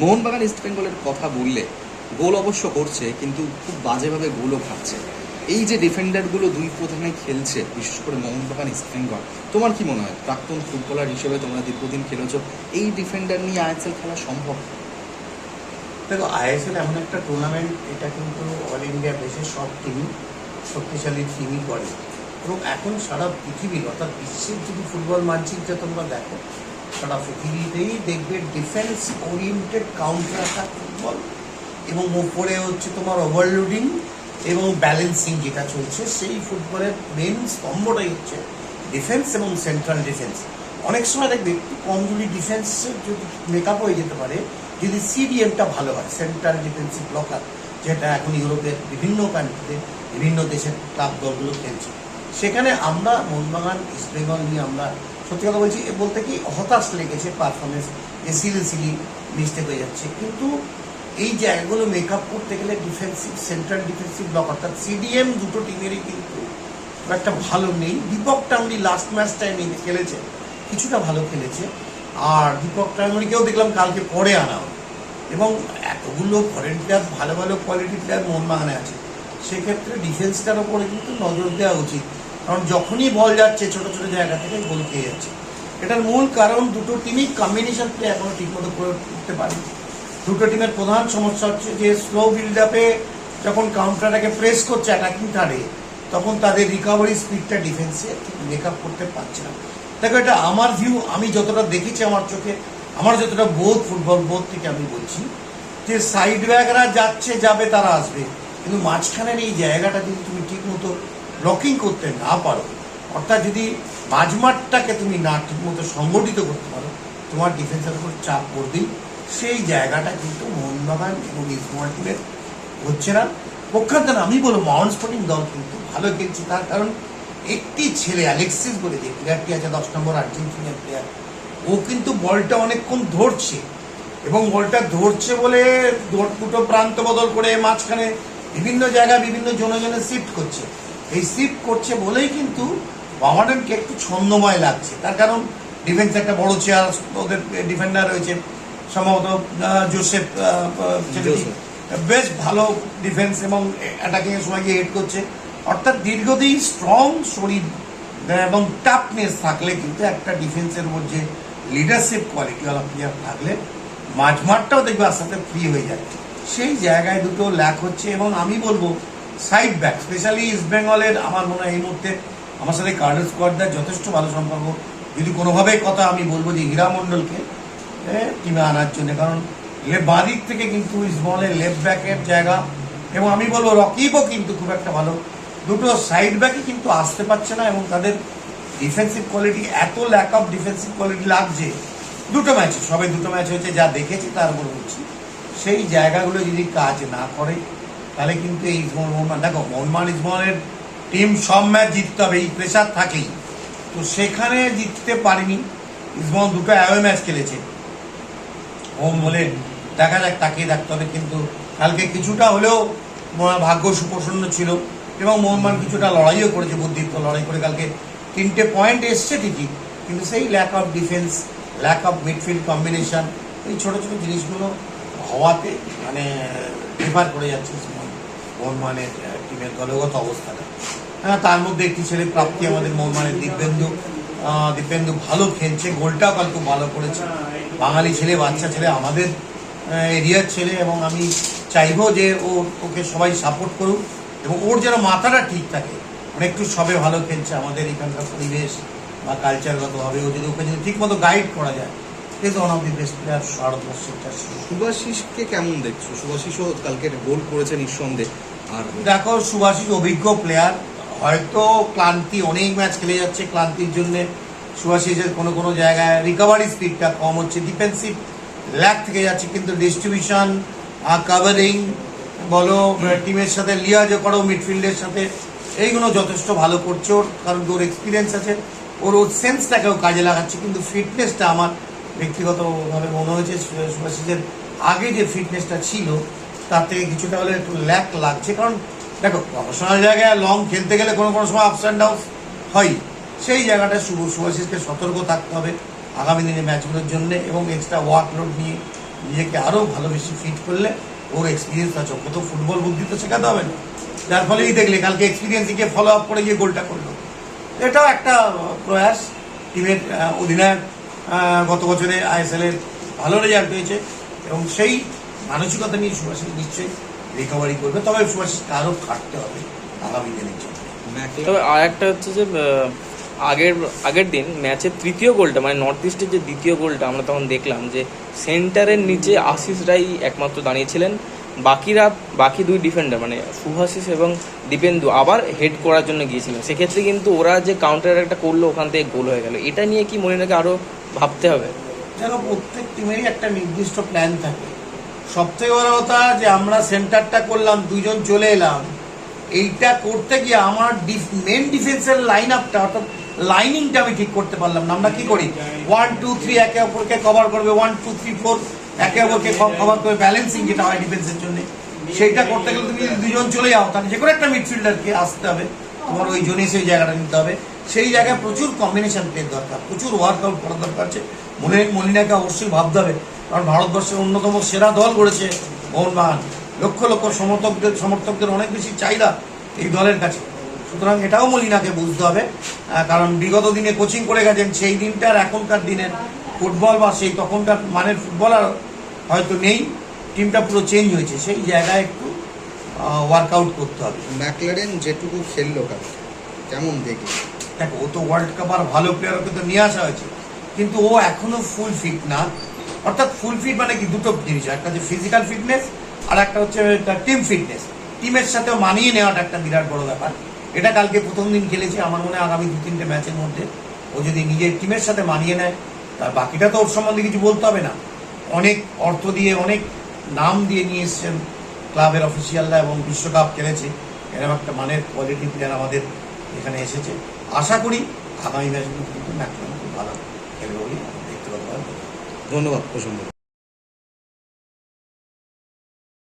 Mohun Bagan east বেঙ্গলের কথা বললে গোল অবশ্য করছে, কিন্তু খুব বাজেভাবে গোলও খাচ্ছে। এই যে ডিফেন্ডারগুলো দুই প্রধানে খেলছে, বিশেষ করে মোহনবাগান ইস্ট বেঙ্গল, তোমার কি মনে হয়? প্রাক্তন ফুটবলার হিসেবে তোমরা দীর্ঘদিন খেলেছো, এই ডিফেন্ডার নিয়ে আইএসএল খেলা সম্ভব? দেখো, আইএসএল এমন একটা টুর্নামেন্ট এটা কিন্তু অল ইন্ডিয়া বেসে সব টিমই শক্তিশালী টিমই করে। এবং এখন সারা পৃথিবীর, অর্থাৎ বিশ্বের যদি ফুটবল মানচিত্রে তোমরা দেখো সারা পৃথিবীতেই দেখবে defence oriented counter attack football এবং ওপরে হচ্ছে তোমার ওভারলোডিং এবং ব্যালেন্সিং যেটা চলছে, সেই ফুটবলের মেন স্তম্ভটাই হচ্ছে ডিফেন্স এবং সেন্ট্রাল ডিফেন্স অনেক সময় দেখবে একটু কমজোরি ডিফেন্স যদি মেকআপ হয়ে যেতে পারে, যদি সিডিএমটা ভালো হয় সেন্ট্রাল ডিফেন্সিভ ব্লকার যেটা এখন ইউরোপের বিভিন্ন কান্ট্রিতে বিভিন্ন দেশের ক্লাব দলগুলো খেলছে। সেখানে আমরা মোহনবাগান ইস্ট বেঙ্গল নিয়ে আমরা সত্যি কথা বলছি বলতে কি হতাশ লেগেছে পারফরমেন্স এ সিলি সিলি মিস্টেক হয়ে যাচ্ছে। কিন্তু এই জায়গাগুলো মেকআপ করতে গেলে ডিফেন্সিভ সেন্ট্রাল ডিফেন্সিভ ব্লক অর্থাৎ সিডিএম দুটো টিমেরই কিন্তু একটা ভালো নেই। দীপক টাঙ্গি লাস্ট ম্যাচটায় খেলেছে, কিছুটা ভালো খেলেছে। আর দীপক টাঙ্গিকেও দেখলাম কালকে পরে আনা হলো। এবং এতগুলো ফরেন প্লেয়ার ভালো ভালো কোয়ালিটি প্লেয়ার মোহনবাগানে আছে। সেক্ষেত্রে ডিফেন্সটার ওপরে কিন্তু নজর দেওয়া উচিত। কারণ যখনই বল যাচ্ছে ছোট ছোট জায়গা থেকে গোল খেয়ে যাচ্ছে। এটার মূল কারণ দুটো টিমই কম্বিনেশন প্লে এখনও ঠিকমতো করে উঠতে পারেনি। দুটো টিমের প্রধান সমস্যা হচ্ছে যে স্লো বিল্ড আপে যখন কাউন্টারটাকে প্রেস করছে অ্যাটাকিং থার্ডে তখন তাদের রিকভারি স্পিডটা ডিফেন্সে মেক আপ করতে পারছে না। দেখো, এটা আমার ভিউ আমি যতটা দেখেছি আমার চোখে, আমার যতটা বোধ ফুটবল বোধ থেকে আমি বলছি, যে সাইড ব্যাগরা যাচ্ছে, যাবে, তারা আসবে। কিন্তু মাঝখানের এই জায়গাটা যদি তুমি ঠিক মতো ব্লকিং করতে না পারো, অর্থাৎ যদি মাঝমাঠটাকে তুমি না ঠিকমতো সংগঠিত করতে পারো, তোমার ডিফেন্সের উপর চাপ পড়বেই। সেই জায়গাটা কিন্তু মোহনবাগান এবং ইসমাল টিমের হচ্ছে না। পক্ষান্তর আমি বলব মাউন্ট স্পোর্টিং দল কিন্তু ভালো খেলছে তার কারণ একটি ছেলে অ্যালেক্সিস বলে যে প্লেয়ারটি আছে দশ নম্বর আর্জেন্টিনার প্লেয়ার ও কিন্তু বলটা অনেকক্ষণ ধরছে এবং বলটা ধরছে বলে দুটো প্রান্ত বদল করে মাঝখানে বিভিন্ন জায়গায় বিভিন্ন জনে জনে শিফট করছে। এই শিফট করছে বলেই কিন্তু বামাডানকে একটু ছন্দময় লাগছে। তার কারণ ডিফেন্স একটা বড় চেয়ার ওদের ডিফেন্ডার রয়েছে সম্ভবত জোসেফ। বেশ ভালো ডিফেন্স এবং অ্যাটাকিং এর সময় গিয়ে হেড করছে। অর্থাৎ দীর্ঘদিন স্ট্রং শরীর এবং টাফনেস থাকলে কিন্তু একটা ডিফেন্সের উপর যে লিডারশিপ কোয়ালিটিওয়ালা প্লেয়ার থাকলে মাঝমাঠটাও দেখবে আস্তে আস্তে ফ্রি হয়ে যায় সেই জায়গায় দুটো ল্যাক হচ্ছে এবং আমি বলব সাইড ব্যাক, স্পেশালি ইস্ট বেঙ্গলের আমার মনে হয় এই মুহূর্তে আমার সাথে কার্ডের স্কোয়াডদের যথেষ্ট ভালো সম্পর্ক। যদি কোনোভাবে কথা আমি বলব যে হীরা মণ্ডলকে টিমে আনার জন্য, কারণ লে বাঁদিক থেকে কিন্তু ইসবলের লেফট ব্যাকের জায়গা এবং আমি বলব রকিবও কিন্তু খুব একটা ভালো। দুটো সাইড ব্যাকই কিন্তু আসতে পারছে না এবং তাদের ডিফেন্সিভ কোয়ালিটি, এত ল্যাক অফ ডিফেন্সিভ কোয়ালিটি লাগছে। দুটো ম্যাচে, সবে দুটো ম্যাচ হয়েছে, যা দেখেছি, তার উপর বলছি। সেই জায়গাগুলো যদি কাজ না করে তাহলে কিন্তু এই মোহাম্মদ দেখো মোহাম্মদ ইসমলের টিম সব ম্যাচ জিততে হবে এই প্রেশার থাকেই। তো সেখানে জিততে পারেনি ইসমল দুটো অ্যাওয়ে ম্যাচ খেলেছে। হোম বলে দেখা যাক তাকিয়ে থাকতে হবে কিন্তু কালকে কিছুটা হলেও ভাগ্য সুপ্রসন্ন ছিল এবং মোহনবান কিছুটা লড়াইও করেছে বুদ্ধিত্ব লড়াই করে কালকে তিনটে পয়েন্ট এসছে ঠিকই কিন্তু সেই lack of defence lack of midfield combination এই ছোটো ছোটো জিনিসগুলো হওয়াতে মানে প্রেফার করে যাচ্ছে। মোহন- টিমের দলগত অবস্থাটা। হ্যাঁ তার মধ্যে একটি ছেলে প্রাপ্তি আমাদের মোহনবাগানের দিব্যেন্দু। দিব্যেন্দু ভালো খেলছে, গোলটাও কাল খুব ভালো করেছে। বাঙালি ছেলে, বাচ্চা ছেলে, আমাদের এরিয়ার ছেলে এবং আমি চাইব যে ও, ওকে সবাই সাপোর্ট করুক এবং ওর যেন মাথাটা ঠিক থাকে। মানে একটু সবে ভালো খেলছে আমাদের এখানকার পরিবেশ বা কালচারগতভাবে ও যদি ওকে যদি ঠিক মতো গাইড করা যায় is one of the best player ভারতবর্ষের চারশো সুভাশিসকে কেমন দেখছ? সুভাশিসও কালকে গোল করেছে নিঃসন্দেহে। আর দেখো অভিজ্ঞ প্লেয়ার হয়তো ক্লান্তি অনেক ম্যাচ খেলে যাচ্ছে ক্লান্তির জন্য। কোনো কোনো জায়গায় রিকভারি স্পিডটা কম হচ্ছে। ডিফেন্সিভ ল্যাক থেকে যাচ্ছে কিন্তু ডিস্ট্রিবিউশন কাভারিং বলো টিমের সাথে লিয়াজও করো মিডফিল্ডের সাথে। এইগুলো যথেষ্ট ভালো করছে ওর কারণ ওর এক্সপিরিয়েন্স আছে। ওর ওর সেন্সটাকেও কাজে লাগাচ্ছে কিন্তু ফিটনেসটা আমার ব্যক্তিগতভাবে মনে হয়েছে সুভাষিসের আগে যে ফিটনেসটা ছিল, তার থেকে কিছুটা হলে একটু ল্যাক লাগছে। কারণ দেখো প্রফেশনাল জায়গায় লং খেলতে গেলে কোনো কোনো সময় আপস অ্যান্ড ডাউন হয়। সেই জায়গাটা সুভাষিসকে সতর্ক থাকতে হবে আগামী দিনে ম্যাচগুলোর জন্য এবং এক্সট্রা ওয়ার্কলোড নিয়ে নিজেকে আরও ভালো বেশি ফিট করলে ওর এক্সপিরিয়েন্স আছে ওকে তো ফুটবল বুদ্ধি তো শেখাতে হবে না। যার ফলেই দেখলে কালকে এক্সপিরিয়েন্স গিয়ে ফলো আপ করে গিয়ে গোলটা করল। এটাও একটা প্রয়াস। টিমের অধিনায়ক গত বছরে আইএসএল এর ভালো রেজাল্ট হয়েছে এবং সেই মানসিকতা নিয়ে সুভাষিস নিশ্চয়ই রিকভারি করবে। তবে সুভাষিসকে আরও খাটতে হবে আগামী দিনের জন্য। তবে আর একটা হচ্ছে যে আগের আগের দিন ম্যাচের তৃতীয় গোলটা মানে নর্থ ইস্টের যে দ্বিতীয় গোলটা, আমরা তখন দেখলাম যে সেন্টারের নিচে আশিস রাই একমাত্র দাঁড়িয়েছিলেন। বাকিরা, বাকি দুই ডিফেন্ডার মানে শুভাশিস এবং দীপেন্দু আবার হেড করার জন্য গিয়েছিলেন। সেক্ষেত্রে কিন্তু ওরা যে কাউন্টার একটা করল, ওখান থেকে গোল হয়ে গেল। এটা নিয়ে কি মলিনাকে আরও ভাবতে হবে। যেন প্রত্যেক টিমেরই একটা নির্দিষ্ট প্ল্যান থাকে। সবথেকে বড় কথা যে আমরা সেন্টারটা করলাম, দুইজন চলে এলাম। এইটা করতে গিয়ে আমার মেন ডিফেন্সের লাইন আপটা অর্থাৎ লাইনিংটা আমি ঠিক করতে পারলাম না। আমরা কি করি? ওয়ান টু থ্রি একে অপরকে কভার করবে। ওয়ান টু থ্রি ফোর একে অপরকে কভার করবে। ব্যালেন্সিং যেটা হয় ডিফেন্সের জন্য। সেইটা করতে গেলে তুমি যদি দুজন চলে যাও, তাহলে যে কোনো একটা মিডফিল্ডারকে আসতে হবে। তোমার ওই জোনে সেই জায়গাটা নিতে হবে। সেই জায়গায় প্রচুর কম্বিনেশন প্লে দরকার, প্রচুর ওয়ার্কআউট করা দরকার আছে। মনে, মলিনাকে অবশ্যই ভাবতে হবে, কারণ ভারতবর্ষের অন্যতম সেরা দল গড়েছে মোহনবাগান লক্ষ লক্ষ সমর্থকদের সমর্থকদের অনেক বেশি চাহিদা এই দলের কাছে। সুতরাং এটাও মলিনাকে বুঝতে হবে কারণ বিগত দিনে কোচিং করে গেছেন, সেই দিনটার এখনকার দিনের ফুটবল বা সেই তখনকার মানের ফুটবল আর হয়তো নেই টিমটা পুরো চেঞ্জ হয়েছে। সেই জায়গায় একটু ওয়ার্কআউট করতে হবে। ম্যাকলারেন যেটুকু খেললো কালকে কেমন দেখে দেখো ও তো ওয়ার্ল্ড কাপ আর ভালো প্লেয়ারকে তো নিয়ে আসা হয়েছে। কিন্তু ও এখনও ফুল ফিট না। অর্থাৎ ফুল ফিট মানে কি? দুটো জিনিস একটা হচ্ছে ফিজিক্যাল ফিটনেস আর একটা হচ্ছে টিম ফিটনেস টিমের সাথে মানিয়ে নেওয়াটা একটা বিরাট বড় ব্যাপার। এটা কালকে প্রথম দিন খেলেছে আমার মনে হয় আগামী দু তিনটে ম্যাচের মধ্যে। ও যদি নিজের টিমের সাথে মানিয়ে নেয় তার বাকিটা তো ওর সম্বন্ধে কিছু বলতে হবে না। অনেক অর্থ দিয়ে অনেক নাম দিয়ে নিয়ে এসছেন ক্লাবের অফিসিয়ালরা এবং বিশ্বকাপ খেলেছে, এরকম একটা মানের কোয়ালিটি প্লেয়ার আমাদের এখানে এসেছে। আশা করি আগামী ম্যাচগুলো কিন্তু ম্যাচগুলো খুব ভালো খেলবে বলে পাবো। ধন্যবাদ প্রসঙ্গ